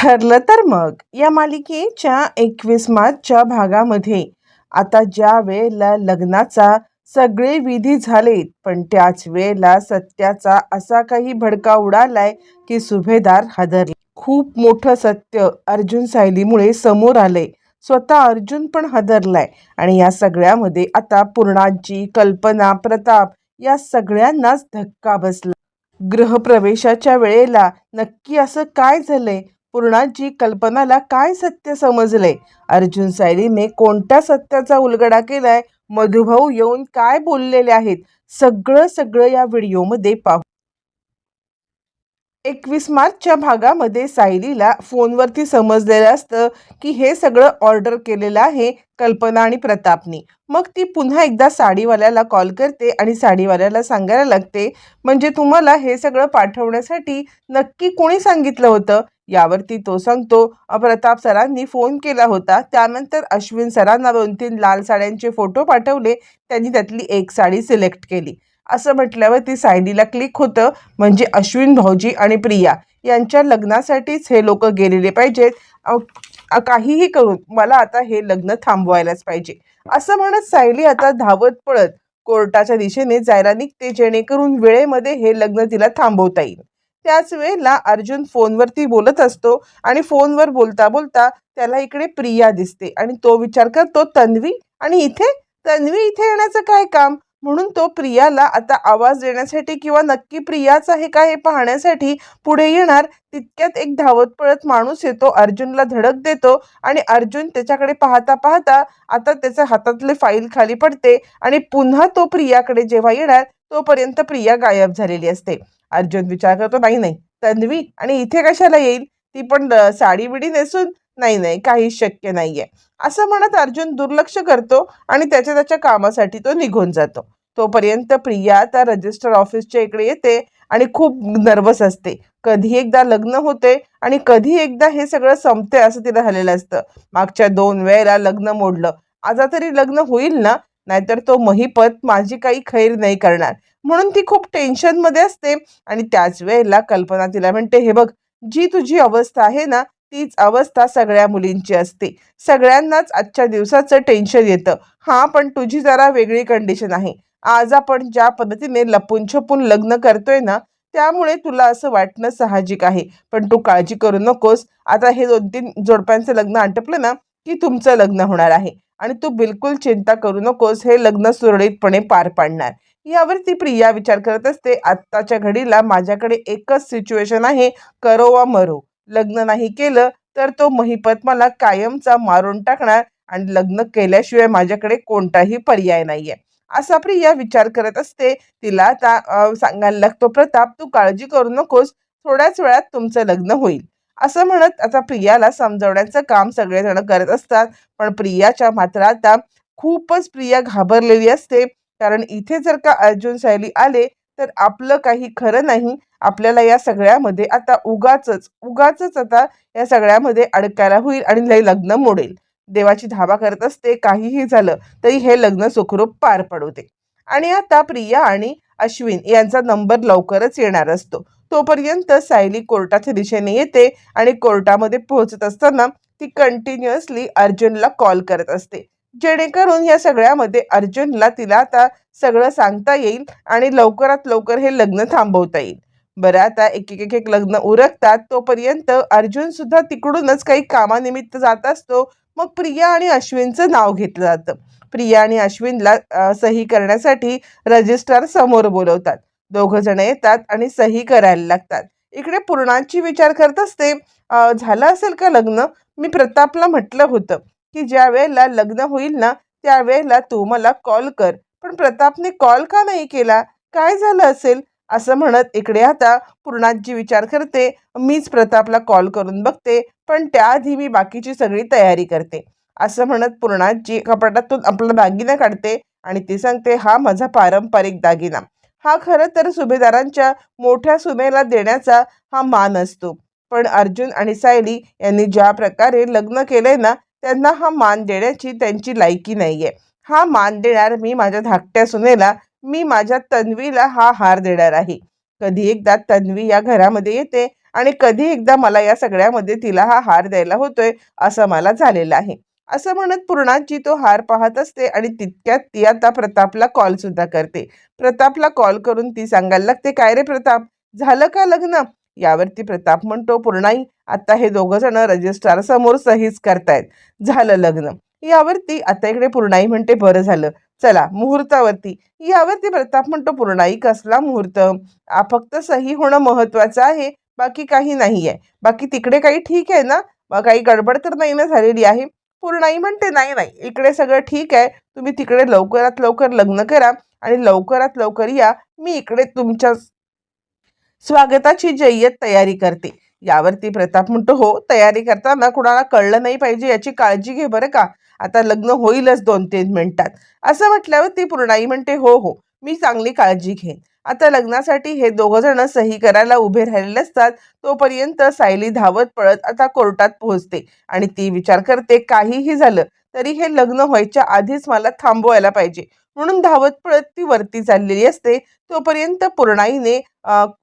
ठरलं तर मग. या मालिकेच्या एकवीस मार्चच्या भागामध्ये आता ज्या वेळेला लग्नाचा सगळे विधी झालेत पण त्याच वेळेला सत्याचा असा काही भडका उडालाय की सुभेदार हादरले. खूप मोठं सत्य अर्जुन सायलीमुळे समोर आलंय. स्वतः अर्जुन पण हादरलाय आणि या सगळ्यामध्ये आता पूर्णाजी कल्पना प्रताप या सगळ्यांनाच धक्का बसला. गृहप्रवेशाच्या वेळेला नक्की असं काय झालंय? पूर्णाजी कल्पनाला काय सत्य समजले? अर्जुन सायलीने कोणत्या सत्याचा उलगडा केलाय? मधुभाऊ येऊन काय बोललेले आहेत? सगळं सगळं या व्हिडिओमध्ये पाहू. एकवीस मार्चच्या भागामध्ये सायलीला फोनवरती समजलेलं असतं की हे सगळं ऑर्डर केलेलं आहे कल्पना आणि प्रतापनी. मग ती पुन्हा एकदा साडीवाल्याला कॉल करते आणि साडीवाल्याला सांगायला लागते म्हणजे तुम्हाला हे सगळं पाठवण्यासाठी नक्की कोणी सांगितलं होतं? यावरती तो सांगतो प्रताप सरांनी फोन केला होता. त्यानंतर अश्विन सरांना दोन तीन लाल साड्यांचे फोटो पाठवले. त्यांनी त्यातली एक साडी सिलेक्ट केली. असं म्हटल्यावर ती सायलीला क्लिक होतं. म्हणजे अश्विन भाऊजी आणि प्रिया यांच्या लग्नासाठीच हे लोक गेलेले पाहिजेत. काहीही करून मला आता हे लग्न थांबवायलाच पाहिजे. असं म्हणत सायली आता धावत पळत कोर्टाच्या दिशेने जायला निघते. जेणेकरून वेळेमध्ये हे लग्न तिला थांबवता येईल. त्याच वेळेला अर्जुन फोनवरती बोलत असतो आणि फोनवर बोलता बोलता त्याला इकडे प्रिया दिसते. आणि तो विचार करतो तन्वी आणि इथे तन्वी इथे येण्याचं काय काम? म्हणून तो प्रियाला आता आवाज देण्यासाठी किंवा नक्की प्रियाच आहे का हे पाहण्यासाठी पुढे येणार तितक्यात एक धावत पळत माणूस येतो अर्जुनला धडक देतो आणि अर्जुन त्याच्याकडे पाहता पाहता आता त्याच्या हातातले फाईल खाली पडते आणि पुन्हा तो प्रियाकडे जेव्हा येणार तोपर्यंत प्रिया गायब झालेली असते. अर्जुन विचार करतो नाही नाही तन्वी आणि इथे कशाला येईल? ती पण साडी बिडी नेसून नाही नाही काही शक्य नाहीये. असं म्हणत अर्जुन दुर्लक्ष करतो आणि त्याच्या त्याच्या कामासाठी तो निघून जातो. तोपर्यंत प्रिया आता रजिस्टर ऑफिसच्या इकडे येते आणि खूप नर्वस असते. कधी एकदा लग्न होते आणि कधी एकदा हे सगळं संपते असं तिला झालेलं असतं. मागच्या दोन वेळेला लग्न मोडलं. आता तरी लग्न होईल ना? नाहीतर तो महिपत माझी काही खैर नाही करणार. म्हणून ती खूप टेन्शनमध्ये असते. आणि त्याच वेळेला कल्पना तिला म्हणते हे बघ जी तुझी अवस्था आहे ना तीच अवस्था सगळ्या मुलींची असते. सगळ्यांनाच आजच्या दिवसाचं टेन्शन येतं. हां पण तुझी जरा वेगळी कंडिशन आहे. आज आपण ज्या पद्धतीने लपून छपून लग्न करतोय ना त्यामुळे तुला असं वाटणं साहजिक आहे. पण तू काळजी करू नकोस. आता हे दोन तीन जोडप्यांचं लग्न आटपलं ना की तुमचं लग्न होणार आहे. आणि तू बिलकुल चिंता करू नकोस. हे लग्न सुरळीतपणे पार पाडणार. यावरती प्रिया विचार करत असते आत्ताच्या घडीला माझ्याकडे एकच सिच्युएशन आहे करो वा मरो. लग्न नाही केलं तर तो महिपत मला कायमचा मारून टाकणार आणि लग्न केल्याशिवाय माझ्याकडे कोणताही पर्याय नाहीये. असा प्रिया विचार करत असते तिला आता सांगायला लागतो प्रताप तू काळजी करू नकोस थोड्याच वेळात तुमचं लग्न होईल. असं म्हणत आता प्रियाला समजवण्याचं काम सगळेजण करत असतात पण प्रियाच्या मात्र आता खूपच प्रिया घाबरलेली असते. कारण इथे जर का अर्जुन सायली आले तर आपलं काही खरं नाही. आपल्याला या सगळ्यामध्ये आता उगाच उगाचच आता या सगळ्यामध्ये अडकायला होईल आणि लय लग्न मोडेल. देवाची धावा करत असते काहीही झालं तरी हे लग्न सुखरूप पार पडू दे. आणि आता प्रिया आणि अश्विन यांचा नंबर लवकरच येणार असतो. तोपर्यंत सायली कोर्टाच्या दिशेने येते आणि कोर्टामध्ये पोहोचत असताना ती कंटिन्युअसली अर्जुनला कॉल करत असते. जेणेकरून या सगळ्यामध्ये अर्जुनला तिला आता सगळं सांगता येईल आणि लवकरात लवकर हे लग्न थांबवता येईल. बरं आता एक एक एक लग्न उरकतात तोपर्यंत अर्जुन सुद्धा तिकडूनच काही कामानिमित्त जात असतो. मग प्रिया आणि अश्विनचं नाव घेतलं जातं. प्रिया आणि अश्विनला सही करण्यासाठी रजिस्ट्रार समोर बोलवतात. दोघं जण येतात आणि सही करायला लागतात. इकडे पूर्णाची विचार करत असते झालं असेल का लग्न? मी प्रतापला म्हटलं होतं. की ज्या वेळेला लग्न होईल ना त्यावेळेला तू मला कॉल कर. पण प्रतापने कॉल का नाही केला? काय झालं असेल? असं म्हणत इकडे आता पूर्णाजी विचार करते. मीच प्रतापला कॉल करून बघते पण त्याआधी मी बाकीची सगळी तयारी करते. असं म्हणत पूर्णाजी कपाटातून आपला दागिना काढते आणि ती सांगते हा माझा पारंपरिक दागिना. हा खरं तर सुभेदारांच्या मोठ्या सुनेला देण्याचा हा मान असतो. पण अर्जुन आणि सायली यांनी ज्या प्रकारे लग्न केले ना त्यांना हा मान देण्याची त्यांची लायकी नाही आहे हा मान देणार मी माझ्या धाकट्या सुनेला मी माझ्या तन्वीला हा हार देणार आहे. कधी एकदा तन्वी या घरामध्ये येते आणि कधी एकदा मला या सगळ्यामध्ये तिला हा हार द्यायला होतोय असं मला झालेलं आहे. असं म्हणत पूर्णाची तो हार पाहत असते आणि तितक्यात ती आता प्रतापला कॉल सुद्धा करते. प्रतापला कॉल करून ती सांगायला लागते काय रे प्रताप? झालं का लग्न? यावरती प्रताप म्हणतो पूर्णाई आता हे दोघं जण रजिस्ट्रार समोर सहीच करतायत. झालं लग्न. यावरती आता इकडे पूर्णाई म्हणते बरं झालं. चला मुहूर्तावरती. यावरती प्रताप म्हणतो पूर्णाई कसला मुहूर्त? फक्त सही होणं महत्वाचं आहे बाकी काही नाही आहे बाकी तिकडे काही ठीक आहे ना? मग काही गडबड तर नाही ना झालेली आहे? पूर्णाई म्हणते नाही नाही. इकडे सगळं ठीक आहे. तुम्ही तिकडे लवकरात लवकर लग्न करा आणि लवकरात लवकर या. मी इकडे तुमच्या स्वागताची जय्यत तयारी करते. यावरती प्रताप म्हणतो हो तयारी करताना कुणाला कळलं नाही पाहिजे याची काळजी घे बरं का. आता लग्न होईलच दोन तीन मिनिटात. असं म्हटल्यावर ती पूर्णाई म्हणते हो हो मी चांगली काळजी घेईन. आता लग्नासाठी हे दोघं जण सही करायला उभे राहिलेले असतात तोपर्यंत सायली धावत पळत आता कोर्टात पोहोचते आणि ती विचार करते काहीही झालं तरी हे लग्न व्हायच्या आधीच मला थांबवायला पाहिजे. म्हणून धावत पळत ती वरती चाललेली असते. तोपर्यंत पूर्णाईने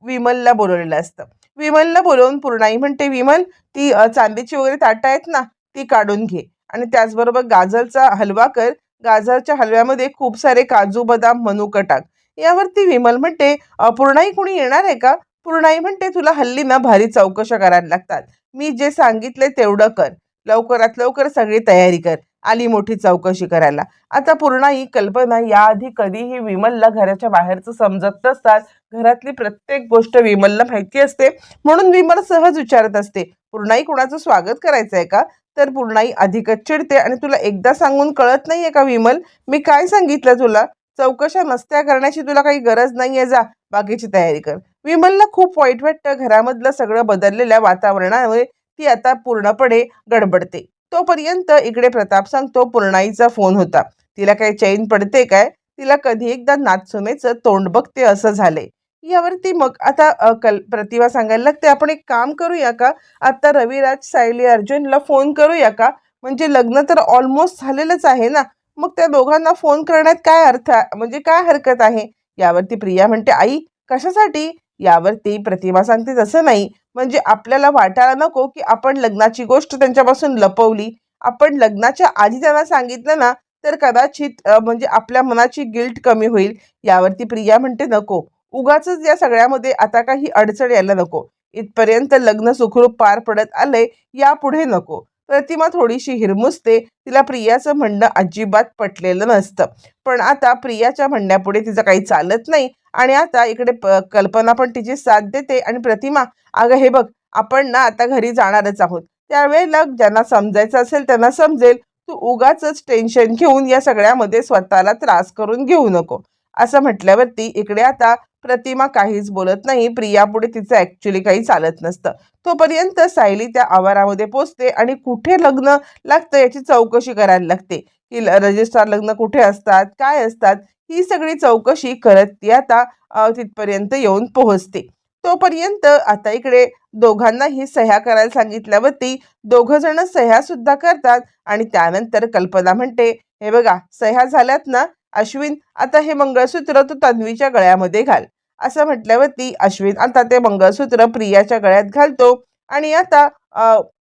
विमलला बोलवलेलं असतं. विमलला बोलवून पूर्णाई म्हणते विमल ती चांदीची वगैरे ताटं आहेत ना ती काढून घे. आणि त्याचबरोबर गाजरचा हलवा कर. गाजरच्या हलव्यामध्ये खूप सारे काजू बदाम मनुका टाक यावरती विमल म्हणते पूर्णाई कोणी येणार आहे का? पूर्णाई म्हणते तुला हल्ली ना भारी चौकशा करायला लागतात. मी जे सांगितले तेवढं कर. लवकरात लवकर सगळी तयारी कर. आली मोठी चौकशी करायला. आता पूर्णाई कल्पना याआधी कधीही विमलला घराच्या बाहेरचं समजत नसतात घरातली प्रत्येक गोष्ट विमलला माहिती असते म्हणून विमल सहज विचारत असते पूर्णाई कुणाचं स्वागत करायचं आहे का? तर पूर्णाई अधिकच चिडते आणि तुला एकदा सांगून कळत नाहीये का विमल? मी काय सांगितलं तुला? चौकशा नसत्या करण्याची तुला काही गरज नाहीये जा बाकीची तयारी कर. विमलला खूप वाईट वाटतं घरामधलं सगळं बदललेल्या वातावरणामुळे ती आता पूर्णपणे गडबडते. तोपर्यंत इकडे प्रताप सांगतो पूर्णाईचा फोन होता. तिला काय चैन पडते काय? तिला कधी एकदा नाचसुनेचं तोंड बघते असं झाले. यावरती मग आता कल प्रतिभा सांगायला लागते आपण एक काम करूया का? आता रविराज सायली अर्जुनला फोन करूया का? म्हणजे लग्न तर ऑलमोस्ट झालेलंच आहे ना? मग त्या दोघांना फोन करण्यात काय अर्थ म्हणजे काय हरकत आहे? यावरती प्रिया म्हणते आई कशासाठी? यावरती प्रतिमा सांगते. तसं नाही. म्हणजे आपल्याला वाटायला नको की आपण लग्नाची गोष्ट त्यांच्यापासून लपवली. आपण लग्नाच्या आधी त्यांना सांगितलं ना तर कदाचित म्हणजे आपल्या मनाची गिल्ट कमी होईल. यावरती प्रिया म्हणते नको. उगाच या सगळ्यामध्ये आता काही अडचण यायला नको. इथपर्यंत लग्न सुखरूप पार पडत आले यापुढे नको. प्रतिमा थोडीशी हिरमुसते. तिला प्रियाचं म्हणणं अजिबात पटलेलं नसतं. पण आता प्रियाच्या म्हणण्यापुढे तिचं काही चालत नाही. आणि आता इकडे प कल्पना पण तिची साथ देते आणि प्रतिमा अगं हे बघ आपण ना आता घरी जाणारच आहोत. त्यावेळेला ज्यांना समजायचं असेल त्यांना समजेल तू उगाच टेन्शन घेऊन या सगळ्यामध्ये स्वतःला त्रास करून घेऊ नको. असं म्हटल्यावरती इकडे आता प्रतिमा काहीच बोलत नाही प्रियापुढे तिचं ॲक्च्युली काही चालत नसतं. तोपर्यंत सायली त्या आवारामध्ये पोचते आणि कुठे लग्न लागतं याची चौकशी करायला लागते. की ल- रजिस्ट्रार लग्न कुठे असतात काय असतात ही सगळी चौकशी करत ती आता तिथपर्यंत येऊन पोहोचते. तोपर्यंत आता इकडे दोघांनाही सह्या करायला सांगितल्यावरती दोघं जण सह्या सुद्धा करतात आणि त्यानंतर कल्पना म्हणते हे बघा सह्या झाल्यात ना अश्विन आता हे मंगळसूत्र तू तन्वीच्या गळ्यामध्ये घाल. असं म्हटल्यावरती अश्विन आता ते मंगळसूत्र प्रियाच्या गळ्यात घालतो आणि आता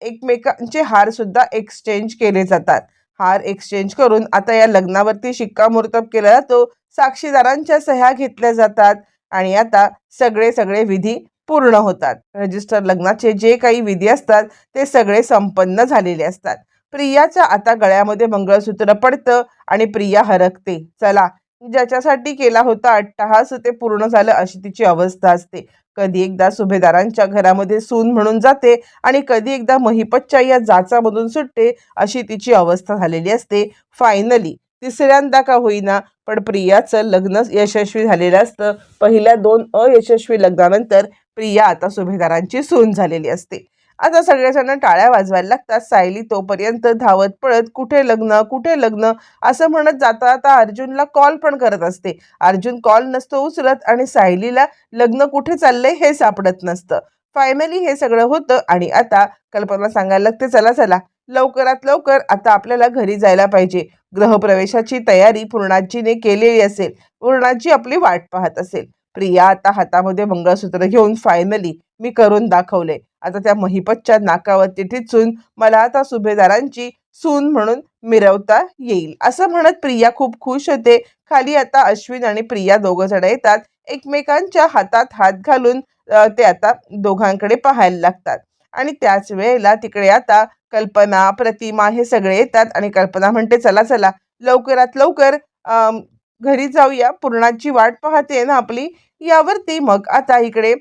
एकमेकांचे हार सुद्धा एक्सचेंज केले जातात. हार एक्सचेंज करून आता या लग्नावरती शिक्कामोर्तब केला जातो साक्षीदारांच्या सह्या घेतल्या जातात आणि आता सगळे सगळे विधी पूर्ण होतात. रजिस्टर लग्नाचे जे काही विधी असतात ते सगळे संपन्न झालेले असतात. प्रियाच्या आता गळ्यामध्ये मंगळसूत्र पडतं आणि प्रिया हरकते. चला ज्याच्यासाठी केला होता अट्टहास ते पूर्ण झालं अशी तिची अवस्था असते. कधी एकदा सुभेदारांच्या घरामध्ये सून म्हणून जाते आणि कधी एकदा महिपतच्या या जाचामधून सुटते अशी तिची अवस्था झालेली असते. फायनली तिसऱ्यांदा का होईना पण प्रियाचं लग्न यशस्वी झालेलं असतं. पहिल्या दोन अयशस्वी लग्नानंतर प्रिया आता सुभेदारांची सून झालेली असते. आता सगळ्याजण टाळ्या वाजवायला लागतात. सायली तोपर्यंत धावत पळत कुठे लग्न कुठे लग्न? असं म्हणत जाता आता अर्जुनला कॉल पण करत असते. अर्जुन कॉल नसतो उचलत आणि सायलीला लग्न कुठे चाललंय हे सापडत नसतं. फायनली हे सगळं होतं आणि आता कल्पना सांगायला लागते चला चला. लवकरात लवकर आता आपल्याला घरी जायला पाहिजे. ग्रहप्रवेशाची तयारी पूर्णाजीने केलेली असेल. पूर्णाजी आपली वाट पाहत असेल. प्रिया आता हातामध्ये मंगळसूत्र घेऊन फायनली मी करून दाखवले. आता त्या महिपतच्या नाकावरती ठिचून मला आता सुभेदारांची सून म्हणून मिरवता येईल. असं म्हणत प्रिया खूप खुश होते. खाली आता अश्विन आणि प्रिया दोघं जण येतात. एकमेकांच्या हातात हात घालून ते आता दोघांकडे पाहायला लागतात. आणि त्याच वेळेला तिकडे आता कल्पना प्रतिमा हे सगळे येतात आणि कल्पना म्हणते चला चला लवकरात लवकर घरी जाऊया. पूर्णाची वाट पाहते ना आपली. यावरती मग आता इकडे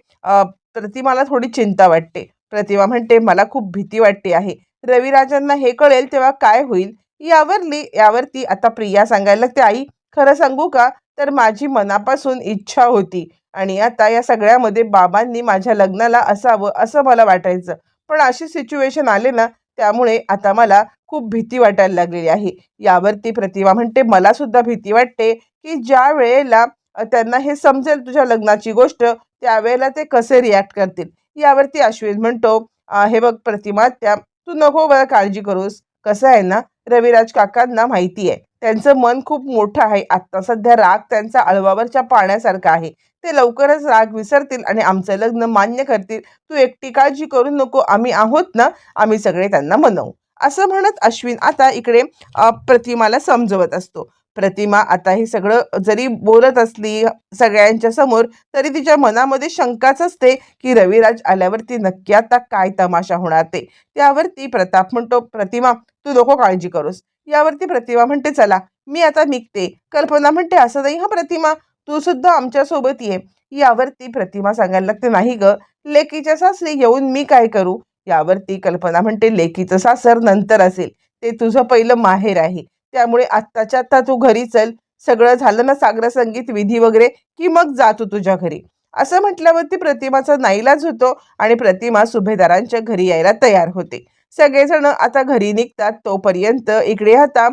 प्रतिमाला थोडी चिंता वाटते. प्रतिमा म्हणते मला खूप भीती वाटते आहे. रविराजांना हे कळेल तेव्हा काय होईल? यावरली यावरती आता प्रिया सांगायला लागते आई खरं सांगू का? तर माझी मनापासून इच्छा होती आणि आता या सगळ्यामध्ये बाबांनी माझ्या लग्नाला असावं असं मला वाटायचं. पण अशी सिच्युएशन आले ना त्यामुळे आता मला खूप भीती वाटायला लागलेली आहे. यावरती प्रतिमा म्हणते मला सुद्धा भीती वाटते की ज्या वेळेला त्यांना हे समजेल तुझ्या लग्नाची गोष्ट त्यावेळेला ते कसे रिॲक्ट करतील? यावरती अश्विन म्हणतो हे बघ प्रतिमा त्या तू नको बरं काळजी करूस. कसं आहे ना रविराज काकांना माहिती आहे. त्यांचं मन खूप मोठं आहे. आत्ता सध्या राग त्यांचा अळवावरच्या पाण्यासारखा आहे. ते लवकरच राग विसरतील आणि आमचं लग्न मान्य करतील. तू एकटी काळजी करू नको. आम्ही आहोत ना आम्ही सगळे त्यांना मनवू. असं म्हणत अश्विन आता इकडे प्रतिमाला समजवत असतो. प्रतिमा आता हे सगळं जरी बोलत असली सगळ्यांच्या समोर तरी तिच्या मनामध्ये शंकाच असते की रविराज आल्यावरती नक्की आता काय तमाशा होणार ते. त्यावरती प्रताप म्हणतो प्रतिमा तू नको काळजी करूस. यावरती प्रतिमा म्हणते चला मी आता निघते. कल्पना म्हणते असं नाही हा प्रतिमा तू सुद्धा आमच्यासोबत ये. यावरती प्रतिमा सांगायला लागते नाही ग लेकीच्या सासरी येऊन मी काय करू? यावरती कल्पना म्हणते लेकीचं सासर नंतर असेल ते तुझं पहिलं माहेर आहे. त्यामुळे आत्ताच्या आत्ता तू घरी चल. सगळं झालं ना सागर संगीत विधी वगैरे की मग जा तू तुझ्या घरी. असं म्हटल्यावरती प्रतिमाचा नाईलाज होतो आणि प्रतिमा सुभेदारांच्या घरी यायला तयार होते. सगळेजण आता घरी निघतात तोपर्यंत इकडे आता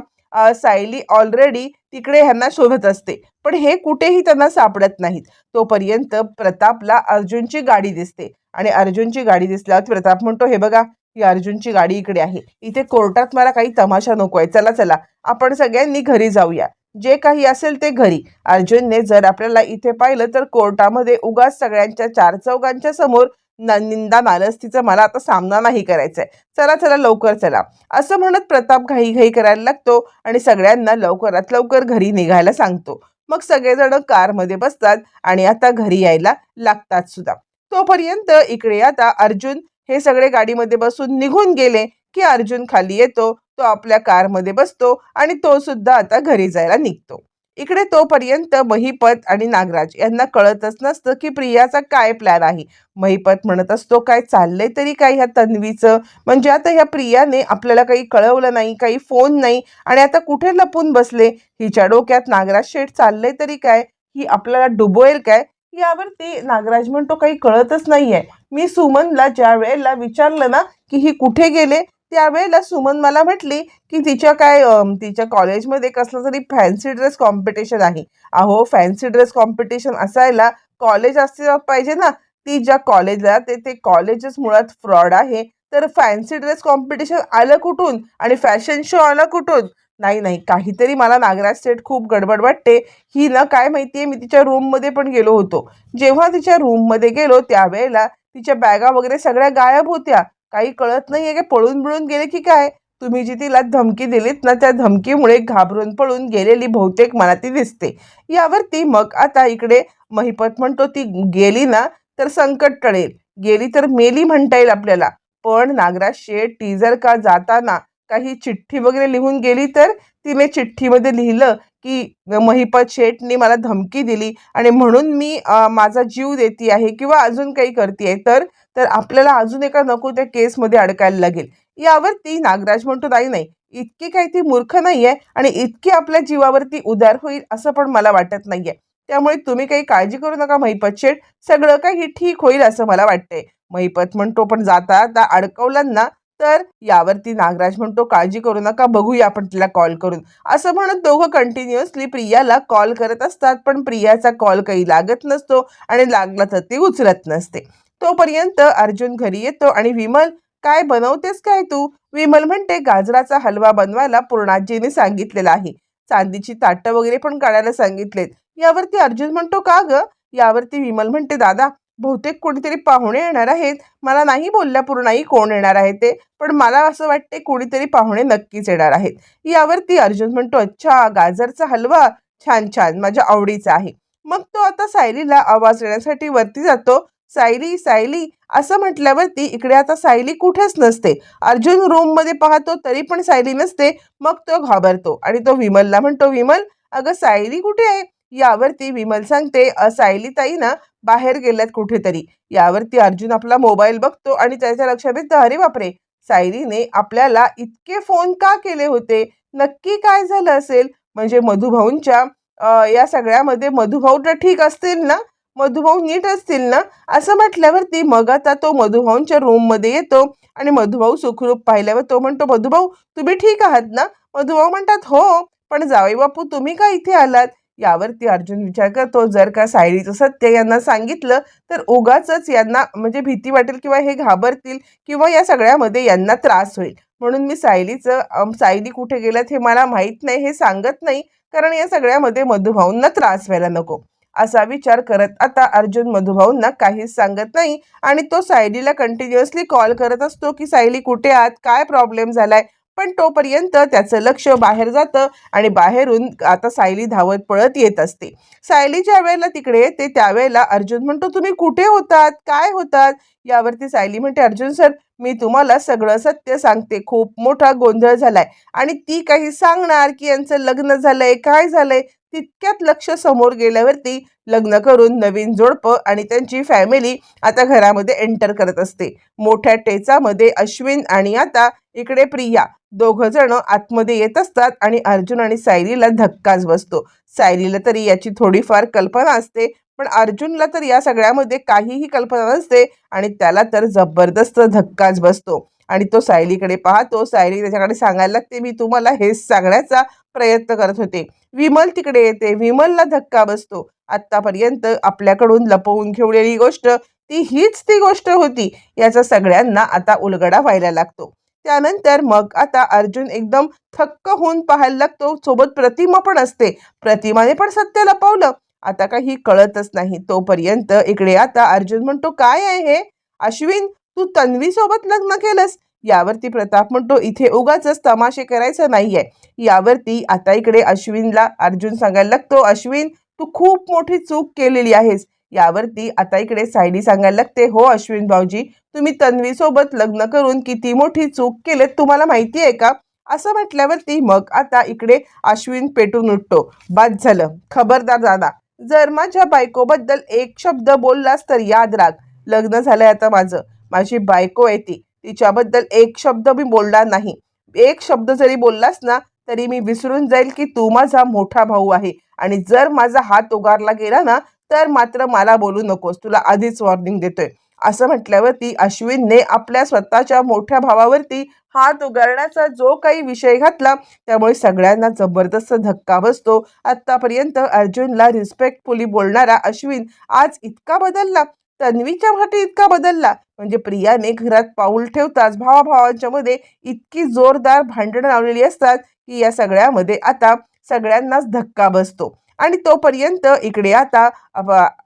सायली ऑलरेडी तिकडे ह्यांना शोधत असते. पण हे कुठेही त्यांना सापडत नाहीत. तोपर्यंत प्रतापला अर्जुनची गाडी दिसते. आणि अर्जुनची गाडी दिसल्यावर प्रताप म्हणतो हे बघा की अर्जुनची गाडी इकडे आहे. इथे कोर्टात मला काही तमाशा नको आहे चला चला. आपण सगळ्यांनी घरी जाऊया. जे काही असेल ते घरी. अर्जुनने जर आपल्याला इथे पाहिलं तर कोर्टामध्ये उगाच सगळ्यांच्या चार चौघांच्या समोर निंदा नालस्तीचा मला आता सामना नाही करायचा आहे चला चला लवकर चला. असं म्हणत प्रताप घाई घाई करायला लागतो आणि सगळ्यांना लवकरात लवकर घरी निघायला सांगतो. मग सगळेजण कारमध्ये बसतात आणि आता घरी यायला लागतात सुद्धा. तोपर्यंत इकडे आता अर्जुन हे सगळे गाडीमध्ये बसून निघून गेले की अर्जुन खाली येतो तो आपल्या कारमध्ये बसतो आणि तो सुद्धा आता घरी जायला निघतो. इकडे तोपर्यंत महिपत आणि नागराज यांना कळतच नसतं की प्रियाचा काय प्लॅन आहे. महिपत म्हणत असतो काय चाललंय तरी काय ह्या तन्वीचं? म्हणजे आता ह्या प्रियाने आपल्याला काही कळवलं नाही काही फोन नाही आणि आता कुठे लपून बसले? हिच्या डोक्यात नागराज शेठ चाललंय तरी काय? ही आपल्याला डुबोईल काय? यावर ते नागराज म्हणतो काही कळतच नाहीये. मी सुमनला ज्या वेळेला विचारलं ना की ही कुठे गेले त्यावेळेला सुमन मला म्हटली की तिच्या काय तिच्या कॉलेजमध्ये कसलं तरी फॅन्सी ड्रेस कॉम्पिटिशन आहे. अहो फॅन्सी ड्रेस कॉम्पिटिशन असायला कॉलेज असले पाहिजे ना. ती ज्या कॉलेजला ते ते कॉलेजच मुळात फ्रॉड आहे. तर फॅन्सी ड्रेस कॉम्पिटिशन आलं कुठून? आणि फॅशन शो आला कुठून? नाही नाही. काहीतरी मला नागराज सेठ खूप गडबड वाटते. ही ना काय माहितीये मी तिच्या रूममध्ये पण गेलो होतो. जेव्हा तिच्या रूममध्ये गेलो त्यावेळेला तिच्या बॅगा वगैरे सगळ्या गायब होत्या. काही कळत नाहीये की पळून मिळून गेले की काय? तुम्ही जी तिला धमकी दिलीत ना त्या धमकीमुळे घाबरून पळून गेलेली बहुतेक मला ती दिसते. यावरती मग आता इकडे महिपत म्हणतो ती गेली ना तर संकट टळेल. गेली तर मेली म्हणता येईल आपल्याला. पण नागराज शेठ टीजर जर का जाताना काही चिठ्ठी वगैरे लिहून गेली तर तिने चिठ्ठीमध्ये लिहिलं की महिपत शेठने मला धमकी दिली आणि म्हणून मी माझा जीव देते आहे किंवा अजून काही करते तर तर आपल्याला अजून एका नको त्या केसमध्ये अडकायला लागेल. यावरती नागराज म्हणतो नाही नाही इतकी काही ती मूर्ख नाही आहे आणि इतकी आपल्या जीवावरती उदार होईल असं पण मला वाटत नाही आहे त्यामुळे तुम्ही काही काळजी करू नका महिपत शेठ सगळं काही ठीक होईल असं मला वाटतंय. महिपत म्हणतो पण जाता आता अडकवलांना तर यावरती नागराज म्हणतो काळजी करू नका बघूया आपण तिला कॉल करून. असं म्हणत दोघं कंटिन्युअसली प्रियाला कॉल करत असतात पण प्रियाचा कॉल काही लागत नसतो आणि लागला तर ती उचलत नसते. तोपर्यंत अर्जुन घरी येतो आणि विमल काय बनवतेस काय तू? विमल म्हणते गाजराचा हलवा बनवायला पूर्णाजीने सांगितलेला आहे. चांदीची ताटं वगैरे पण काढायला सांगितलेत. यावरती अर्जुन म्हणतो का ग? यावरती विमल म्हणते दादा बहुतेक कोणीतरी पाहुणे येणार आहेत. मला नाही बोलल्यापूर नाही कोण येणार आहे ते पण मला असं वाटते कोणीतरी पाहुणे नक्कीच येणार आहेत. यावरती अर्जुन म्हणतो अच्छा गाजरचा हलवा? छान छान माझ्या आवडीचा आहे. मग तो आता सायलीला आवाज देण्यासाठी वरती जातो. सायली सायली असं म्हटल्यावरती इकडे आता सायली कुठेच नसते. अर्जुन रूममध्ये पाहतो तरी पण सायली नसते. मग तो घाबरतो आणि तो विमलला म्हणतो विमल अगं सायली कुठे आहे? यावरती विमल सांगते सायलीताई ना बाहेर गेल्यात कुठेतरी. यावरती अर्जुन आपला मोबाईल बघतो आणि त्याच्या लक्षात येतं अरे बापरे! सायलीने आपल्याला इतके फोन का केले होते? नक्की काय झालं असेल? म्हणजे मधुभाऊंच्या या सगळ्यामध्ये मधुभाऊ तर ठीक असतील ना? मधुभाऊ नीट असतील ना? असं म्हटल्यावरती मग आता तो मधुभाऊंच्या रूममध्ये येतो आणि मधुभाऊ सुखरूप पाहिल्यावर तो म्हणतो मधुभाऊ तुम्ही ठीक आहात ना? मधुभाऊ म्हणतात हो पण जावई बापू तुम्ही का इथे आलात? यावरती अर्जुन विचार करतो जर का सायलीचं सत्य यांना सांगितलं तर उगाच यांना म्हणजे भीती वाटेल किंवा हे घाबरतील किंवा या सगळ्यामध्ये यांना त्रास होईल. म्हणून मी सायलीचं सायली कुठे गेल्यात हे मला माहीत नाही हे सांगत नाही कारण या सगळ्यामध्ये मधुभाऊंना त्रास व्हायला नको. असा विचार करत आता अर्जुन मधुभाऊंना काहीच सांगत नाही आणि तो सायलीला कंटिन्युअसली कॉल करत असतो की सायली कुठे आहात? काय प्रॉब्लेम झालाय? पण तोपर्यंत त्याचं लक्ष बाहेर जातं आणि बाहेरून आता सायली धावत पळत येत असते. सायली ज्या वेळेला तिकडे येते त्यावेळेला अर्जुन म्हणतो तुम्ही कुठे होतात? काय होतात? यावरती सायली म्हणते अर्जुन सर मी तुम्हाला सगळं सत्य सांगते. खूप मोठा गोंधळ झालाय. आणि ती काही सांगणार की यांचं लग्न झालंय काय झालंय तितक्यात लक्ष समोर गेल्यावरती लग्न करून नवीन जोडपं आणि त्यांची फॅमिली आता घरामध्ये एंटर करत असते. मोठ्या टेचामध्ये अश्विन आणि आता इकडे प्रिया. दोघं जण आतमध्ये येत असतात आणि अर्जुन आणि सायलीला धक्काच बसतो. सायलीला तरी याची थोडीफार कल्पना असते पण अर्जुनला तर या सगळ्यामध्ये काहीही कल्पना नसते आणि त्याला तर जबरदस्त धक्काच बसतो. आणि तो सायलीकडे पाहतो. सायली त्याच्याकडे सांगायला लागते मी तुम्हाला हेच सांगण्याचा प्रयत्न करत होते. विमल तिकडे येते. विमलला धक्का बसतो. आत्तापर्यंत आपल्याकडून लपवून ठेवलेली गोष्ट ती हीच ती गोष्ट होती. याचा सगळ्यांना आता उलगडा व्हायला लागतो. त्यानंतर मग आता अर्जुन एकदम थक्क होऊन पाहायला लागतो. सोबत प्रतिमा पण असते. प्रतिमाने पण सत्य लपवलं. आता काही कळतच नाही. तोपर्यंत इकडे आता अर्जुन म्हणतो काय आहे हे? अश्विन तू तन्वी सोबत लग्न केलंस? यावरती प्रताप म्हणतो इथे उगाच तमाशे करायचं नाहीये. यावरती आता इकडे अश्विनला अर्जुन सांगायला लागतो अश्विन तू खूप मोठी चूक केलेली आहेस. यावरती आता इकडे सायली सांगायला लागते हो अश्विन भाऊजी तुम्ही तन्वी सोबत लग्न करून किती मोठी चूक केलेत तुम्हाला माहिती आहे का? असं म्हटल्यावरती मग आता इकडे अश्विन पेटून उठतो. बाद झालं. खबरदार दादा. जर माझ्या बायकोबद्दल एक शब्द बोललास तर याद राख. लग्न झालंय आता माझं. माझी बायको आहे ती. तिच्याबद्दल एक शब्द मी बोलणार नाही. एक शब्द जरी बोललास ना तरी मी विसरून जाईल की तू माझा मोठा भाऊ आहे. आणि जर माझा हात उगारला गेला ना तर मात्र मला बोलू नकोस. तुला आधीच वॉर्निंग देतोय. असं म्हटल्यावरती अश्विनने आपल्या स्वतःच्या मोठ्या भावावरती हात उगारण्याचा जो काही विषय घातला त्यामुळे सगळ्यांना जबरदस्त धक्का बसतो. आत्तापर्यंत अर्जुनला रिस्पेक्टफुली बोलणारा अश्विन आज इतका बदलला तन्वीच्या भाटी इतका बदलला म्हणजे प्रियाने घरात पाऊल ठेवताच भावाभावांच्या मध्ये इतकी जोरदार भांडणं लावलेली असतात की या सगळ्यामध्ये आता सगळ्यांनाच धक्का बसतो. आणि तोपर्यंत इकडे आता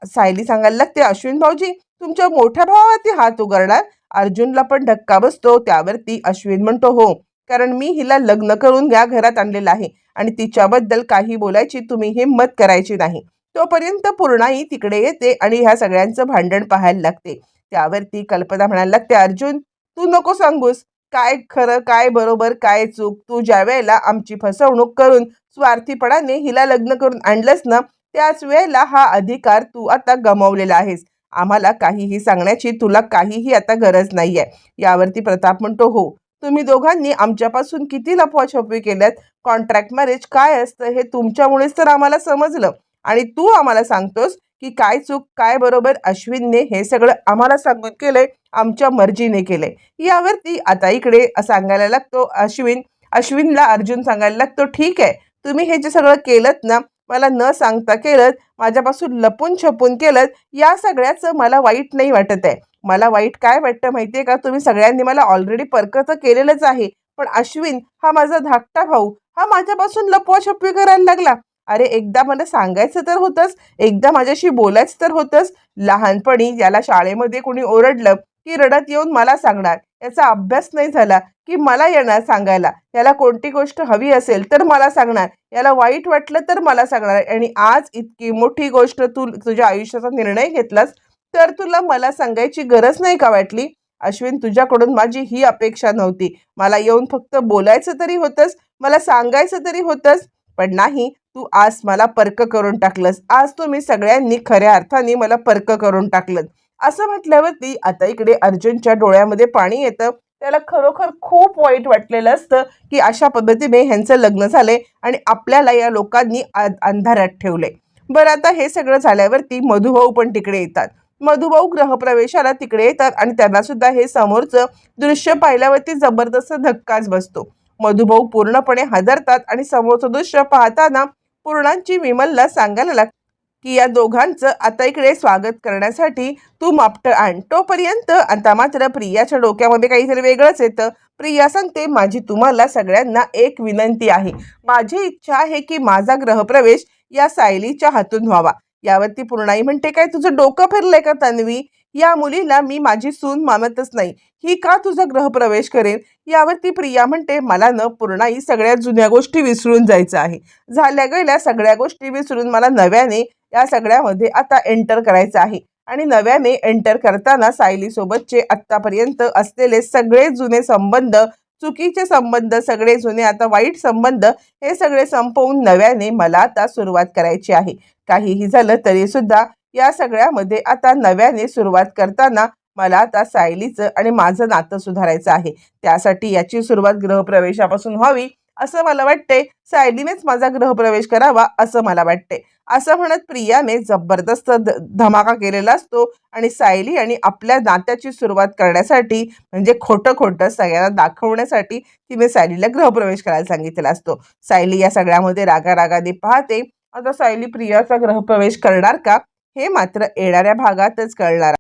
सायली सांगायला लागते अश्विन भाऊजी तुमच्या मोठ्या भावावरती हात उगारणार. अर्जुनला पण धक्का बसतो त्यावरती अश्विन म्हणतो हो कारण मी हिला लग्न करून या घरात आणलेलं आहे आणि तिच्याबद्दल काही बोलायची तुम्ही हिंमत करायची नाही. तोपर्यंत पूर्णाई तिकडे येते आणि ह्या सगळ्यांचं भांडण पाहायला लागते. त्यावरती कल्पना म्हणायला लागते अर्जुन तू नको सांगूस. काय खरं काय बरोबर काय चूक? तू ज्या वेळेला आमची फसवणूक करून स्वार्थीपणाने हिला लग्न करून आणलंस ना त्याच वेळेला हा अधिकार तू आता गमावलेला आहेस. आम्हाला काहीही सांगण्याची तुला काहीही आता गरज नाही आहे यावरती प्रताप म्हणतो हो तुम्ही दोघांनी आमच्यापासून किती लपवाछपवी केल्यात? कॉन्ट्रॅक्ट मॅरेज काय असतं हे तुमच्यामुळेच तर आम्हाला समजलं. आणि तू आम्हाला सांगतोस की काय चूक काय बरोबर अश्विनने हे सगळं आम्हाला सांगून केलंय आमच्या मर्जीने केलंय. यावरती आता इकडे सांगायला लागतो अश्विन. अश्विनला अर्जुन सांगायला लागतो ठीक आहे तुम्ही हे जे सगळं केलं ना मला न सांगता केलं माझ्यापासून लपून छपून केलं या सगळ्याचं मला वाईट नाही वाटत आहे. मला वाईट काय वाटतं माहिती आहे का? तुम्ही सगळ्यांनी मला ऑलरेडी परकत केलेलंच आहे. पण अश्विन हा माझा धाकटा भाऊ हा माझ्यापासून लपवाछपवी करायला लागला. अरे एकदा मला सांगायचं तर होतंच. एकदा माझ्याशी बोलायचं तर होतंच. लहानपणी याला शाळेमध्ये कोणी ओरडलं की रडत येऊन मला सांगणार. याचा अभ्यास नाही झाला. की मला येणार सांगायला. याला कोणती गोष्ट हवी असेल तर मला सांगणार. याला वाईट वाटलं तर मला सांगणार. आणि आज इतकी मोठी गोष्ट तू तुझ्या आयुष्याचा निर्णय घेतलास तर तुला मला सांगायची गरज नाही का वाटली? अश्विन तुझ्याकडून माझी ही अपेक्षा नव्हती. मला येऊन फक्त बोलायचं तरी होतंस मला सांगायचं तरी होतंस. पण नाही तू आज मला पर्क करून टाकलंस. आज तुम्ही सगळ्यांनी खऱ्या अर्थाने मला पर्क करून टाकलं असं म्हटल्यावरती आता इकडे अर्जुनच्या डोळ्यामध्ये पाणी येतं. त्याला खरोखर खूप वाईट वाटलेलं असतं की अशा पद्धतीने ह्यांचं लग्न झाले आणि आपल्याला या लोकांनी अंधारात ठेवले बरं आता हे सगळं झाल्यावरती मधुभाऊ पण तिकडे येतात. मधुभाऊ ग्रहप्रवेशाला तिकडे येतात आणि त्यांना सुद्धा हे समोरचं दृश्य पाहिल्यावरती जबरदस्त धक्काच बसतो. मधुभाऊ पूर्णपणे हादरतात आणि समोरचं दृश्य पाहताना पूर्णांची विमलला सांगायला लागते की या दोघांचं आता इकडे स्वागत करण्यासाठी तू मापट आण. तोपर्यंत आता मात्र प्रियाच्या डोक्यामध्ये काहीतरी वेगळंच येतं. प्रिया सांगते माझी तुम्हाला सगळ्यांना एक विनंती आहे. माझी इच्छा आहे की माझा ग्रहप्रवेश या सायलीच्या हातून व्हावा. यावरती पूर्णाई म्हणते काय तुझं डोकं फिरलंय का तन्वी? या मुलीला मी माझी सून मानतच नाही. ही का तुझा ग्रहप्रवेश करेन? यावरती प्रिया म्हणते मला न पूर्णाई सगळ्या जुन्या गोष्टी विसरून जायचं आहे. झाल्या गेल्या सगळ्या गोष्टी विसरून मला नव्याने या सगळ्यामध्ये आता एंटर करायचं आहे. आणि नव्याने एंटर करताना सायलीसोबतचे आत्तापर्यंत असलेले सगळे जुने संबंध चुकीचे संबंध सगळे जुने आता वाईट संबंध हे सगळे संपवून नव्याने मला आता सुरुवात करायची आहे. काहीही झालं तरी सुद्धा या सगळ्यामध्ये आता नव्याने सुरुवात करताना मला आता सायलीचं आणि माझं नातं सुधारायचं आहे. त्यासाठी याची सुरुवात गृहप्रवेशापासून व्हावी असं मला वाटते सायलीनेच माझा गृहप्रवेश करावा असं मला वाटते असं म्हणत प्रियाने जबरदस्त धमाका केलेला असतो आणि सायली आणि आपल्या नात्याची सुरुवात करण्यासाठी म्हणजे खोटं खोटं सगळ्यांना दाखवण्यासाठी तिने सायलीला गृहप्रवेश करायला सांगितलेला असतो. सायली या सगळ्यामध्ये रागा रागाने पाहते आता सायली प्रियाचा गृहप्रवेश करणार का? हे मात्र येणाऱ्या भागातच कळणार